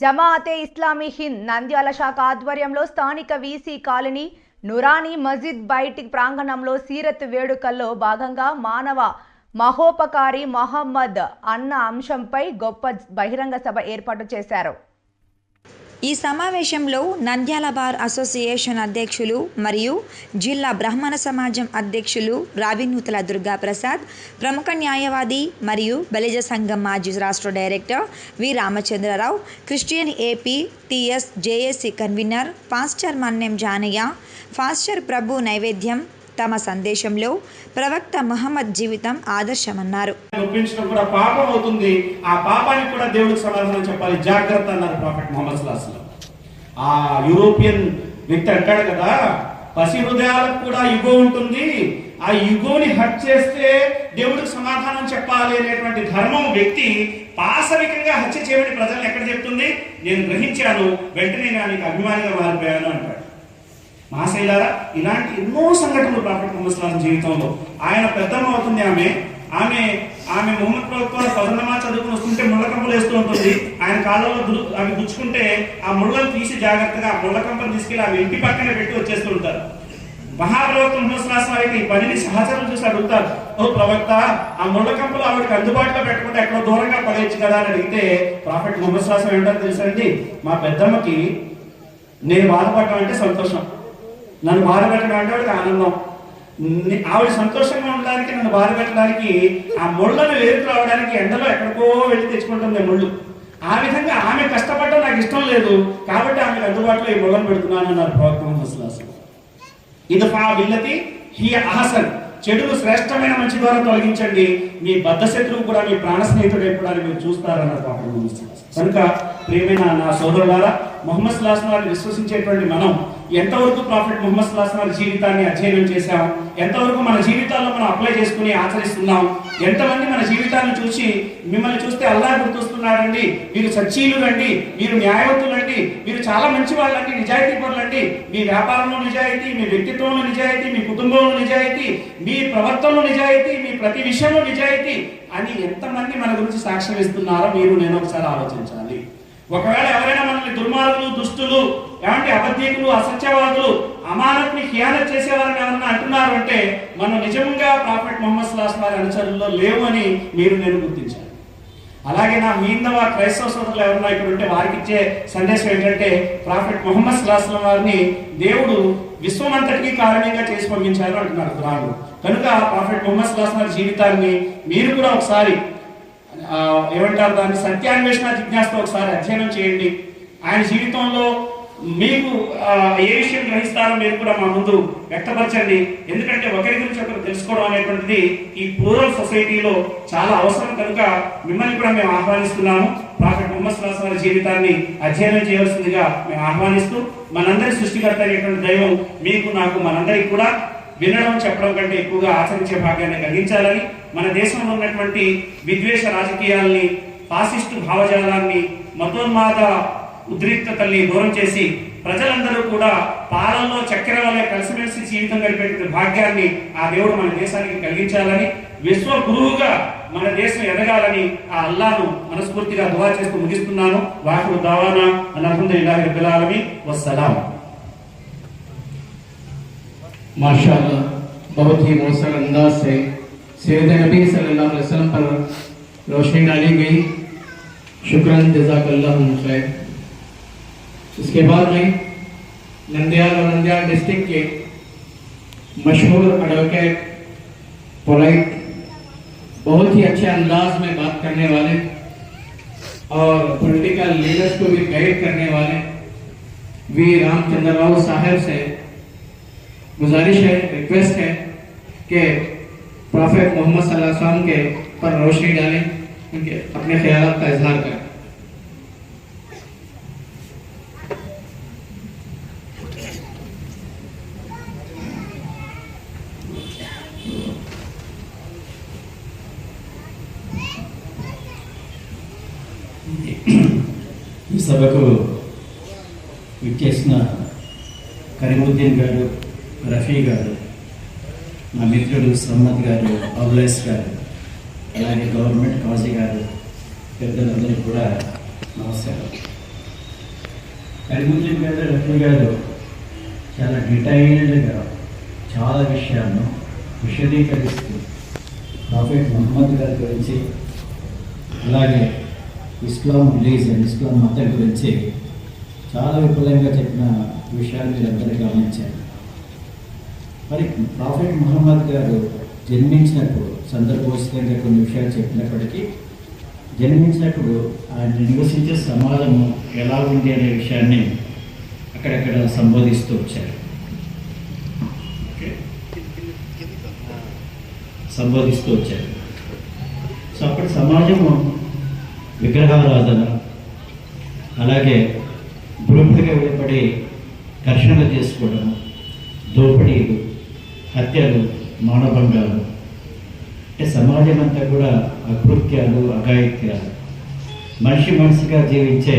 జమాతే ఇస్లామీ హింద్ నంద్యాల శాఖ ఆధ్వర్యంలో స్థానిక వీసీ కాలనీ నురానీ మస్జిద్ బయటి ప్రాంగణంలో సీరత్ వేడుకల్లో భాగంగా మానవ మహోపకారి మహమ్మద్ అన్న అంశంపై గొప్ప బహిరంగ సభ ఏర్పాటు చేశారు. ఈ సమావేశంలో నంద్యాల బార్ అసోసియేషన్ అధ్యక్షులు మరియు జిల్లా బ్రాహ్మణ సమాజం అధ్యక్షులు రావినూతల దుర్గాప్రసాద్ ప్రముఖ న్యాయవాది మరియు బలిజ సంఘం మాజీ రాష్ట్ర director V Ramachandrarao Christian AP TS JAC convener pastor Mannem Janaiah pastor Prabhu Naivedyam తమ సందేశంలో ప్రవక్త మహమ్మద్ జీవితం ఆదర్శమన్నారు. కూడా పాపం అవుతుంది. ఆ పాపానికి కూడా దేవుడికి సమాధానం చెప్పాలి. జాగ్రత్త అన్నారు ప్రాఫెట్ మొహమ్మద్ సుల్లాహం ఆ యూరోపియన్ వ్యక్తి అంటాడు కదా పసి హృదయాలకు కూడా యుగో ఉంటుంది. ఆ యుగోని హట్ చేస్తే దేవుడికి సమాధానం చెప్పాలి అనేటువంటి ధర్మం వ్యక్తి పాశవికంగా హత్య చేయమని ప్రజలు ఎక్కడ చెప్తుంది? నేను గ్రహించాను. వెంటనే నాకు అభిమానిగా మారిపోయాను అంటాడు. మహాశైలారా ఇలాంటి ఎన్నో సంఘటనలు ప్రాఫిట్ ముహమ్మద్ జీవితంలో. ఆయన పెద్దమ్మ అవుతుంది ఆమె. ఆమె ఆమె మొహమ్మద్ ప్రభుత్వం పదనమా చదువుకుని వస్తుంటే ముళ్ళకంపలు వేస్తూ ఉంటుంది. ఆయన కాలంలో అవి గుచ్చుకుంటే ఆ ముళ్ళను తీసి జాగ్రత్తగా ఆ ముళ్ళకంపను తీసుకెళ్ళి ఆమె ఇంటి పక్కనే పెట్టి వచ్చేస్తూ ఉంటారు. మహాప్రవక్త ముహమ్మద్ వారికి ఈ పనిని సహచరులు చూసి అడుగుతారు. ఓ ప్రవక్త ఆ ముళ్ళకంపలు ఆవిడకి అందుబాటులో పెట్టకుండా ఎక్కడో దూరంగా పడేయచ్చు కదా అని అడిగితే ప్రాఫెట్ ముహమ్మద్ సుల్లాహం ఏమంటారు తెలుసండి మా పెద్దమ్మకి నేను బాధపడటం అంటే సంతోషం. నన్ను బాధ పెట్టడం అంటే ఆనందం. ఆవిడ సంతోషంగా ఉండడానికి నన్ను బాధ పెట్టడానికి ఆ ముళ్ళను వేరుకు రావడానికి ఎండలో ఎక్కడికో వెళ్ళి తెచ్చుకుంటుంది ముళ్ళు. ఆ విధంగా ఆమె కష్టపడటం నాకు ఇష్టం లేదు. కాబట్టి ఆమె అందుబాటులో ఈ ముళ్ళను పెడుతున్నాను అన్నారు ప్రవక్త ముహమ్మద్ ఇది ఫా బిల్లతి హీ అహసన్. చెడును శ్రేష్టమైన మంచి ద్వారా తొలగించండి. మీ బద్ధ శత్రువు కూడా మీ ప్రాణ స్నేహితుడు ఎప్పుడని మీరు చూస్తారన్నారు ప్రాఫెట్ కనుక ప్రేమైన నా సోదరులారా మొహమ్మద్ సులాస్ వారిని విశ్వసించేటువంటి మనం ఎంతవరకు ప్రాఫిట్ ముహమ్మద్ సుల్లాహం వారి జీవితాన్ని అధ్యయనం చేశాం? ఎంతవరకు మన జీవితాల్లో మనం అప్లై చేసుకుని ఆచరిస్తున్నాం? ఎంతమంది మన జీవితాన్ని చూసి మిమ్మల్ని చూస్తే అల్లా గుర్తొస్తున్నారండి మీరు సచ్చీలులండి మీరు న్యాయవంతులండి మీరు చాలా మంచి వాళ్ళండి నిజాయితీ పరులండి మీ వ్యాపారంలో నిజాయితీ మీ వ్యక్తిత్వంలో నిజాయితీ మీ కుటుంబంలో నిజాయితీ మీ ప్రవర్తనలో నిజాయితీ మీ ప్రతి విషయంలో నిజాయితీ అని ఎంతమంది మన గురించి సాక్ష్యం ఇస్తున్నారో మీరు నేను ఒకసారి ఆలోచించాలి. ఒకవేళ ఎవరైనా మనల్ని దుర్మార్గులు దుష్టులు ఏమంటే అబద్ధీకులు అసత్యవాదులు అమానత్ని ఖియానత్ చేసేవారని ఎవరన్నా అంటున్నారు అంటే మనం నిజంగా ప్రాఫెట్ మొహమ్మద్ సులాస్ వారి అనుచరుల్లో లేవు అని మీరు నేను గుర్తించాలి అలాగే నా మీందవ క్రైస్తవ సోదరులు ఎవరన్నా ఇక్కడ ఉంటే వారికి ఇచ్చే సందేశం ఏంటంటే ప్రాఫెట్ మొహమ్మద్ సుల్లాహం వారిని దేవుడు విశ్వమంతటికి కారణంగా చేసి పంపించారు అంటున్నారు ఖురాన్లో కనుక ప్రాఫెట్ మొహమ్మద్ సులాస్ వారి జీవితాన్ని మీరు కూడా ఒకసారి ఏమంటారు దాన్ని సత్యాన్వేషణ జిజ్ఞాసతో ఒకసారి అధ్యయనం చేయండి. ఆయన జీవితంలో మీకు ఏ విషయం గ్రహిస్తారో మీరు కూడా మా ముందు వ్యక్తపరచండి. ఎందుకంటే ఒకరి గురించి ఒకరు తెలుసుకోవడం అనేటువంటిది ఈ ప్లూరల్ సొసైటీలో చాలా అవసరం. కనుక మిమ్మల్ని కూడా మేము ఆహ్వానిస్తున్నాము. ప్రాఫెట్ ముహమ్మద్ సుల్లాహం వారి జీవితాన్ని అధ్యయనం చేయవలసిందిగా మేము ఆహ్వానిస్తూ మనందరి సృష్టికర్త అయినటువంటి దైవం మీకు నాకు మనందరికి కూడా వినడం చెప్పడం కంటే ఎక్కువగా ఆచరించే భాగ్యాన్ని కలిగించాలని మన దేశంలో ఉన్నటువంటి విద్వేష రాజకీయాల్ని ఫాసిస్టు భావజాలాన్ని మతోన్మాద ఉద్రిక్తతల్ని దూరం చేసి ప్రజలందరూ కూడా పాలనలో చక్కెర వలె కలిసిమెలిసి జీవితం గడిపేటువంటి భాగ్యాన్ని ఆ దేవుడు మన దేశానికి కలిగించాలని విశ్వ గురువుగా మన దేశం ఎదగాలని ఆ అల్లాను మనస్ఫూర్తిగా దువా చేస్తూ ముగిస్తున్నాను వాకుడు దావానా అల్హమ్దులిల్లాహి రబ్బిల్ ఆలమీన్ వస్సలాం माशाल्लाह बहुत ही मौसर अंदाज से सैद नबी सल्लल्लाहु अलैहि वसल्लम पर रोशनी डाली गई शुक्रन जजाकल्लाह खैर इसके बाद में नंदयाल और नंदयाल डिस्ट्रिक्ट के मशहूर एडवोकेट पोलाइट बहुत ही अच्छे अंदाज में बात करने वाले और पॉलिटिकल लीडर्स को भी गाइड करने वाले वी रामचंद्र राव साहब से गुजारिश है रिक्वेस्ट है कि प्रॉफेट मोहम्मद सल्लल्लाहु अलैहि वसल्लम के पर रोशनी डालें, उनके अपने ख्याल का इजहार करें। ఈ సభకు విచ్చేసిన కరీముద్దీన్ గారు రఫీ గారు నా మిత్రుడు సమ్మద్ గారు అబులేస్ గారు అలాగే గవర్నమెంట్ కాజీ గారు పెద్దలందరికీ కూడా నమస్కారం. కరీముద్దీన్ గారు రఫీ గారు చాలా డిటైల్డ్గా చాలా విషయాలను విశదీకరిస్తూ ప్రాఫెట్ మహమ్మద్ గారి గురించి అలాగే ఇస్లాం రిలీజన్ ఇస్లాం మతం గురించి చాలా విపులంగా చెప్పిన విషయాలు అందరూ గమనించారు. మరి ప్రాఫెట్ మహమ్మద్ గారు జన్మించినప్పుడు సందర్భోచితంగా కొన్ని విషయాలు చెప్పినప్పటికీ జన్మించినప్పుడు ఆయన నివసించే సమాజము ఎలా ఉంది అనే విషయాన్ని అక్కడక్కడ సంబోధిస్తూ వచ్చారు. సంబోధిస్తూ వచ్చారు. సో అప్పటి సమాజము విగ్రహారాధన అలాగే గ్రూపులుగా విడిపడి ఘర్షణలు చేసుకోవడం దోపిడీలు హత్యలు మానభంగాలు అంటే సమాజం అంతా కూడా అకృత్యాలు అఘాయిత్యాలు. మనిషి మనసుగా జీవించే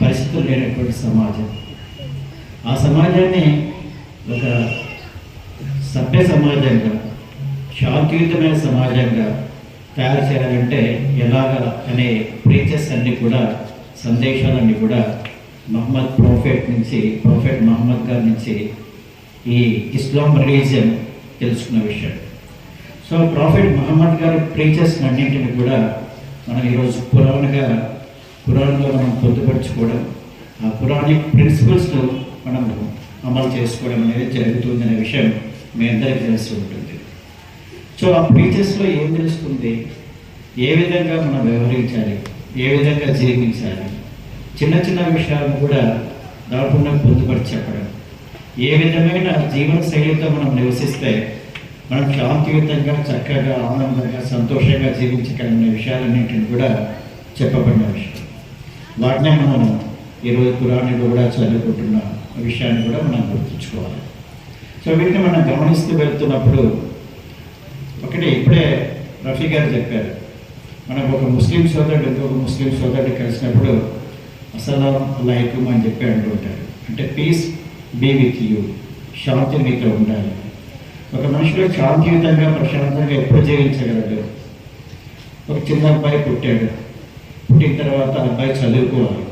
పరిస్థితులు లేనటువంటి సమాజం. ఆ సమాజాన్ని ఒక సభ్య సమాజంగా శాంతియుతమైన సమాజంగా తయారు చేయాలంటే ఎలాగ అనే ప్రీచెస్ అన్నీ కూడా సందేశాలన్నీ కూడా మహమ్మద్ ప్రోఫెట్ నుంచి ప్రోఫెట్ మహమ్మద్ గారి నుంచి ఈ ఇస్లాం రిలీజియన్ తెలుసుకున్న విషయం. సో ప్రాఫిట్ మహమ్మద్ గారు ప్రీచెస్ అన్నింటిని కూడా మనం ఈరోజు పురాణగా పురాణంలో మనం పొందుపరుచుకోవడం ఆ పురాణిక్ ప్రిన్సిపల్స్ను మనం అమలు చేసుకోవడం అనేది జరుగుతుందనే విషయం మీ అందరికీ తెలిసి ఉంటుంది. సో ఆ ప్రీచెస్లో ఏం తెలుస్తుంది ఏ విధంగా మనం వ్యవహరించాలి ఏ విధంగా జీవించాలి చిన్న చిన్న విషయాలను కూడా దాకుండా పొందుపరిచి చెప్పడం. ఏ విధమైన జీవన శైలితో మనం నివసిస్తే మనం శాంతియుతంగా చక్కగా ఆనందంగా సంతోషంగా జీవించగలిగిన విషయాలన్నింటిని కూడా చెప్పబడిన విషయం. వాటినే మనం ఈరోజు పురాణంలో కూడా చదువుకుంటున్న విషయాన్ని కూడా మనం గుర్తుంచుకోవాలి. సో వీటిని మనం గమనిస్తూ వెళ్తున్నప్పుడు ఒకటి ఇప్పుడే రఫీ గారు చెప్పారు. మనకు ఒక ముస్లిం సోదరుడు ఇంకొక ముస్లిం సోదరుడు కలిసినప్పుడు అసలాం అల్లాయికుం అని చెప్పి అంటుంటారు అంటే పీస్ బీ విత్ యూ శాంతి మీతో ఉండాలి. ఒక మనిషిలో శాంతియుతంగా ప్రశాంతంగా ఎప్పుడు జీవించగలడు? ఒక చిన్న అబ్బాయి పుట్టాడు. పుట్టిన తర్వాత అబ్బాయి చదువుకోవాలి.